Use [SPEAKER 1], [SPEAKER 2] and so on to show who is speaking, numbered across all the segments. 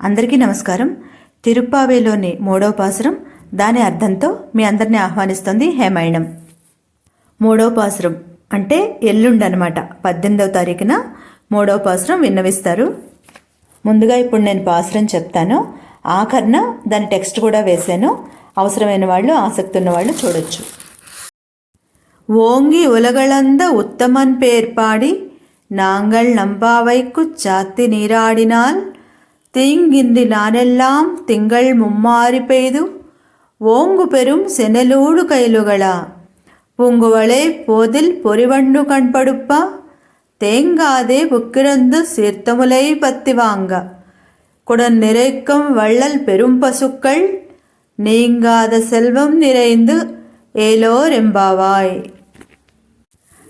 [SPEAKER 1] అందరికీ నమస్కారం తిరుప్పావేలోని మూడవ పాసురం దాని అర్థంతో మీ అందరిని ఆహ్వానిస్తుంది హేమాయణం మూడవ పాసురం అంటే ఎల్లుండి అనమాట పద్దెనిమిదవ తారీఖున మూడవ పాసురం విన్నవిస్తారు ముందుగా ఇప్పుడు నేను పాసురం చెప్తాను ఆఖరణ దాని టెక్స్ట్ కూడా వేశాను అవసరమైన వాళ్ళు ఆసక్తి ఉన్న వాళ్ళు చూడొచ్చు ஓங்கி உலகளந்த உத்தமன் பேர் பாடி நாங்கள் நம்பாவைக்கு சாத்தி நீராடினால் தீங்கின்றி நானெல்லாம் திங்கள் மும்மாறி பெய்து ஓங்கு பெரும் செனலூடு கைலுகளா பூங்குவளை போதில் பொறிவண்டு கண்படுப்பா தேங்காதே புக்கிரந்து சீர்த்தமுலை பத்தி வாங்க குடன் நிறைக்கும் வள்ளல் பெரும் பசுக்கள் நீங்காத செல்வம் நிறைந்து ఏలోరెంబావాయ్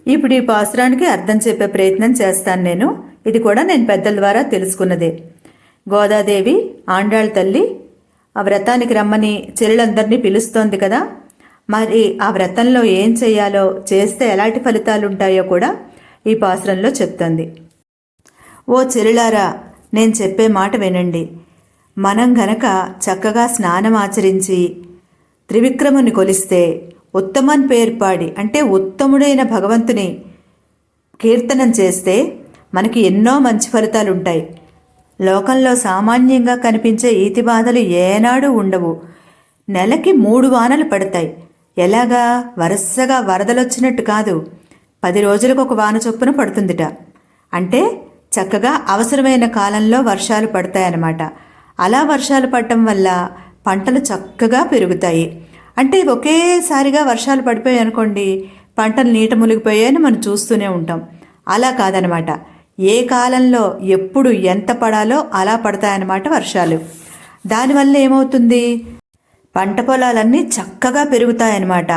[SPEAKER 1] ఇప్పుడు ఈ పాసురానికి అర్థం చెప్పే ప్రయత్నం చేస్తాను నేను ఇది కూడా నేను పెద్దల ద్వారా తెలుసుకున్నదే గోదాదేవి ఆండాళ్ళ తల్లి ఆ వ్రతానికి రమ్మని చెల్లెలందరినీ పిలుస్తోంది కదా. మరి ఆ వ్రతంలో ఏం చేయాలో చేస్తే ఎలాంటి ఫలితాలు ఉంటాయో కూడా ఈ పాసురంలో చెప్తోంది. ఓ చెరులారా నేను చెప్పే మాట వినండి. మనం గనక చక్కగా స్నానం ఆచరించి త్రివిక్రముని కొలిస్తే ఉత్తమన్ పేర్పాడి అంటే ఉత్తముడైన భగవంతుని కీర్తనం చేస్తే మనకి ఎన్నో మంచి ఫలితాలు ఉంటాయి లోకంలో సామాన్యంగా కనిపించే ఈతి బాధలు ఏనాడు ఉండవు. నెలకి మూడు వానలు పడతాయి. ఎలాగా? వరుసగా వరదలొచ్చినట్టు కాదు. పది రోజులకు ఒక వాన చొప్పున పడుతుందిట. అంటే చక్కగా అవసరమైన కాలంలో వర్షాలు పడతాయన్నమాట. అలా వర్షాలు పడటం వల్ల పంటలు చక్కగా పెరుగుతాయి. అంటే ఒకేసారిగా వర్షాలు పడిపోయాయి అనుకోండి పంటలు నీట మునిగిపోయాయని మనం చూస్తూనే ఉంటాం. అలా కాదనమాట ఏ కాలంలో ఎప్పుడు ఎంత పడాలో అలా పడతాయన్నమాట వర్షాలు. దానివల్ల ఏమవుతుంది? పంట పొలాలన్నీ చక్కగా పెరుగుతాయన్నమాట.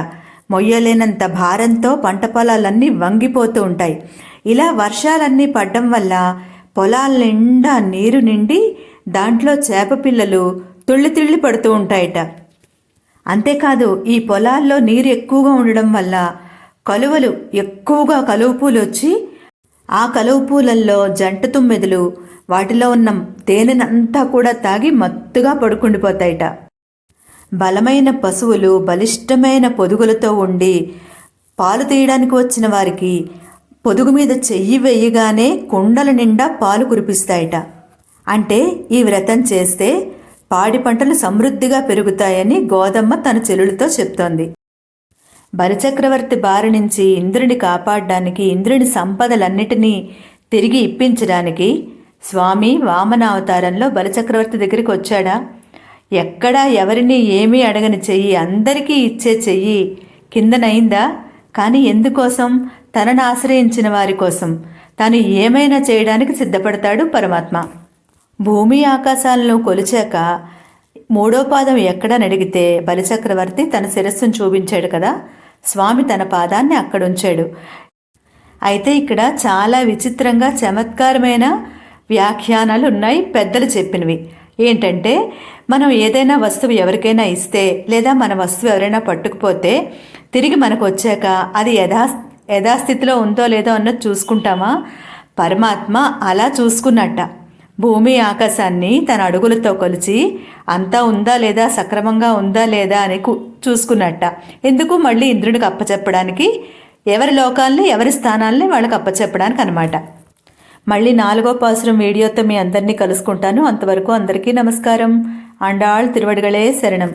[SPEAKER 1] మొయ్యలేనంత భారంతో పంట పొలాలన్నీ వంగిపోతూ ఉంటాయి. ఇలా వర్షాలన్నీ పడ్డం వల్ల పొలాల నిండా నీరు నిండి దాంట్లో చేప పిల్లలు తుళ్ళి తిళ్ళి పడుతూ ఉంటాయట. అంతేకాదు ఈ పొలాల్లో నీరు ఎక్కువగా ఉండడం వల్ల కలువలు ఎక్కువగా కలువ పూలు వచ్చి ఆ కలువ పూలల్లో జంట తుమ్మెదలు వాటిలో ఉన్న తేనెనంతా కూడా తాగి మత్తుగా పడుకుండిపోతాయిట. బలమైన పశువులు బలిష్టమైన పొదుగులతో ఉండి పాలు తీయడానికి వచ్చిన వారికి పొదుగు మీద చెయ్యి వేయగానే కుండల నిండా పాలు కురిపిస్తాయట. అంటే ఈ వ్రతం చేస్తే పాడి పంటలు సమృద్ధిగా పెరుగుతాయని గోదమ్మ తన చెల్లులతో చెప్తోంది. బలిచక్రవర్తి బారి నుంచి ఇంద్రుని కాపాడడానికి ఇంద్రుని సంపదలన్నిటినీ తిరిగి ఇప్పించడానికి స్వామి వామనావతారంలో బలిచక్రవర్తి దగ్గరికి వచ్చాడా? ఎక్కడా ఎవరిని ఏమీ అడగని చెయ్యి అందరికీ ఇచ్చే చెయ్యి కిందనైందా? కానీ ఎందుకోసం? తనను ఆశ్రయించిన వారి కోసం. తాను ఏమైనా చేయడానికి సిద్ధపడతాడు పరమాత్మ. భూమి ఆకాశాలను కొలిచాక మూడో పాదం ఎక్కడనడిగితే బలిచక్రవర్తి తన శిరస్సును చూపించాడు కదా? స్వామి తన పాదాన్ని అక్కడుంచాడు. అయితే ఇక్కడ చాలా విచిత్రంగా చమత్కారమైన వ్యాఖ్యానాలు ఉన్నాయి పెద్దలు చెప్పినవి. ఏంటంటే మనం ఏదైనా వస్తువు ఎవరికైనా ఇస్తే లేదా మన వస్తువు ఎవరైనా పట్టుకుపోతే తిరిగి మనకు వచ్చాక అది యథా యథాస్థితిలో ఉందో లేదో అన్నది చూసుకుంటామా? పరమాత్మ అలా చూసుకున్నట్ట. భూమి ఆకాశాన్ని తన అడుగులతో కొలిచి అంతా ఉందా లేదా సక్రమంగా ఉందా లేదా అని చూసుకున్నట్ట. ఎందుకు మళ్ళీ ఇంద్రుడికి అప్పచెప్పడానికి? ఎవరి లోకాల్ని ఎవరి స్థానాల్ని వాళ్ళకి అప్పచెప్పడానికి అనమాట మళ్ళీ నాలుగో పాసురం వీడియోతో మీ అందరినీ కలుసుకుంటాను. అంతవరకు అందరికీ నమస్కారం. అండాళ్ తిరువడిగళే శరణం.